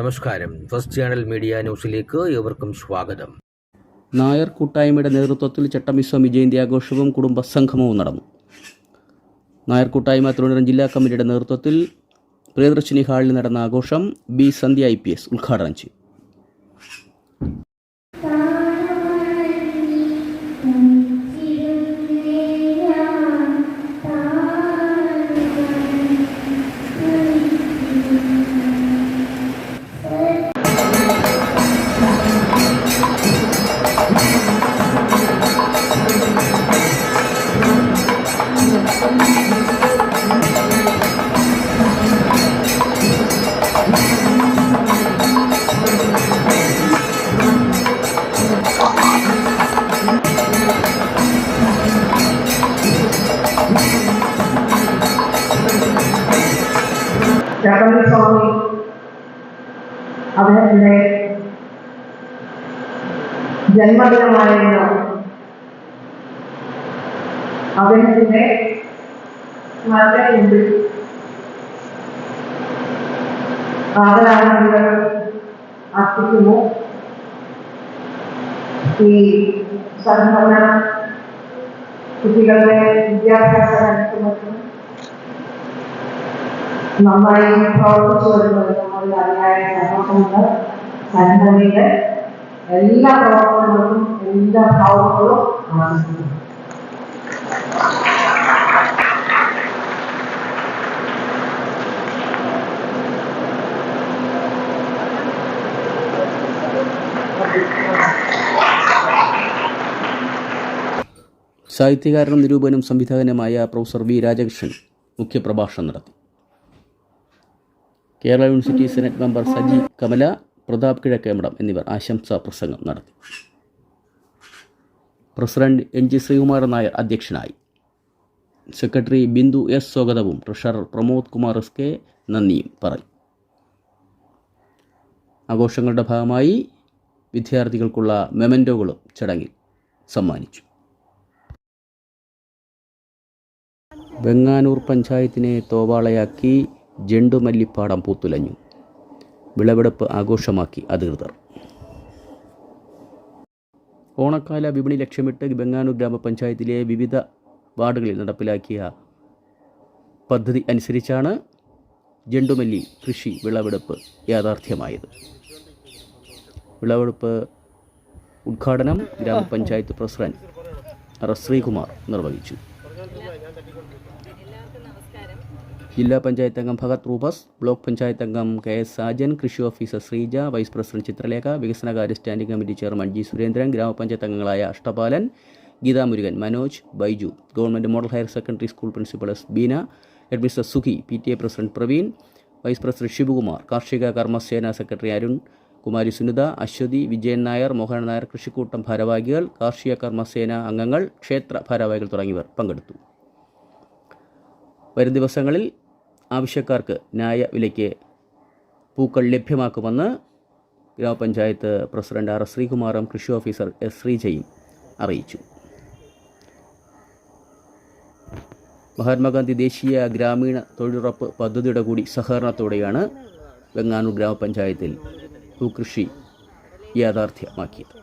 നമസ്കാരം. First channel media ന്യൂസിലേക്ക് ഏവർക്കും സ്വാഗതം. നായർ കൂട്ടായ്മയുടെ നേതൃത്വത്തിൽ ചട്ടമിസ്വാമി ജയന്തി ആഘോഷവും കുടുംബ സംഗമവും നടന്നു. നായർ കൂട്ടായ്മ തിരുവനന്തപുരം ജില്ലാ കമ്മിറ്റിയുടെ നേതൃത്വത്തിൽ പ്രിയദർശിനി ഹാളിൽ നടന്ന ആഘോഷം ബി സന്ധ്യ ഐ ഉദ്ഘാടനം ചെയ്തു. ചട്ടമ്പി സ്വാമി അദ്ദേഹത്തിന്റെ ജന്മദിനമായിരുന്നു അദ്ദേഹത്തിന്റെ സ്മരണ മുമ്പിൽ ആദരാഞ്ജലികൾ അർപ്പിക്കുന്നു ഈ സംഘടന കുട്ടികളുടെ വിദ്യാഭ്യാസ രംഗത്തും നന്നായി പ്രവർത്തിച്ചു വരുന്നത് നമ്മുടെ അതിയായ സന്തോഷമുണ്ട് സംഘടനയുടെ എല്ലാ പ്രവർത്തനങ്ങളും എല്ലാ ഭാവങ്ങളും ആശംസിക്കുന്നു. സാഹിത്യകാരനും നിരൂപനും സംവിധായകനുമായ പ്രൊഫസർ വി രാജകൃഷ്ണൻ മുഖ്യപ്രഭാഷണം നടത്തി. Kerala university senate member Saji Kamala Pratap Kizhakkemadom എന്നിവർ ആശംസാ പ്രസംഗം നടത്തി. President N G Sreekumaran Nair അധ്യക്ഷനായി. സെക്രട്ടറി ബിന്ദു എസ് സ്വാഗതവും treasurer Pramod Kumar S K നന്ദിയും പറഞ്ഞു. ആഘോഷങ്ങളുടെ ഭാഗമായി വിദ്യാർത്ഥികൾക്കുള്ള മെമന്റോകളും ചടങ്ങിൽ സമ്മാനിച്ചു. വെങ്ങാനൂർ പഞ്ചായത്തിനെ തോവാളയാക്കി ജണ്ടുമല്ലിപ്പാടം പൂത്തുലഞ്ഞു. വിളവെടുപ്പ് ആഘോഷമാക്കി അധികൃതർ. ഓണക്കാല വിപണി ലക്ഷ്യമിട്ട് ബംഗാനൂർ ഗ്രാമപഞ്ചായത്തിലെ വിവിധ വാർഡുകളിൽ നടപ്പിലാക്കിയ പദ്ധതി അനുസരിച്ചാണ് ജണ്ടുമല്ലി കൃഷി വിളവെടുപ്പ് യാഥാർത്ഥ്യമായത്. വിളവെടുപ്പ് ഉദ്ഘാടനം ഗ്രാമപഞ്ചായത്ത് പ്രസിഡന്റ് ആർ ശ്രീകുമാർ നിർവഹിച്ചു. ജില്ലാ പഞ്ചായത്ത് അംഗം ഭഗത് റൂബസ് ബ്ലോക്ക് പഞ്ചായത്ത് അംഗം കെ എസ് സാജൻ കൃഷി officer Sreeja vice president Chithralekha വികസനകാര്യ standing committee chairman G Surendran ഗ്രാമപഞ്ചായത്ത് അംഗങ്ങളായ Ashtapalan Geetha Murukan Manoj Baiju government model higher secondary school principal S Beena headmistress Sukhi P T A president Praveen vice president Sivakumar കാർഷിക കർമ്മസേന secretary Arun Kumari Sunitha Aswathy Vijayan Nair Mohan Nair കൃഷിക്കൂട്ടം ഭാരവാഹികൾ കാർഷിക കർമ്മസേന അംഗങ്ങൾ ക്ഷേത്ര ഭാരവാഹികൾ തുടങ്ങിയവർ പങ്കെടുത്തു. വരും ദിവസങ്ങളിൽ ആവശ്യക്കാർക്ക് ന്യായ വിലയ്ക്ക് പൂക്കൾ ലഭ്യമാക്കുമെന്ന് ഗ്രാമപഞ്ചായത്ത് പ്രസിഡന്റ് ആർ ശ്രീകുമാറും കൃഷി ഓഫീസർ എസ് ശ്രീജയും അറിയിച്ചു. മഹാത്മാഗാന്ധി ദേശീയ ഗ്രാമീണ തൊഴിലുറപ്പ് പദ്ധതിയുടെ കൂടി സഹകരണത്തോടെയാണ് വെങ്ങാനൂർ ഗ്രാമപഞ്ചായത്തിൽ പൂക്കൃഷി യാഥാർത്ഥ്യമാക്കിയത്.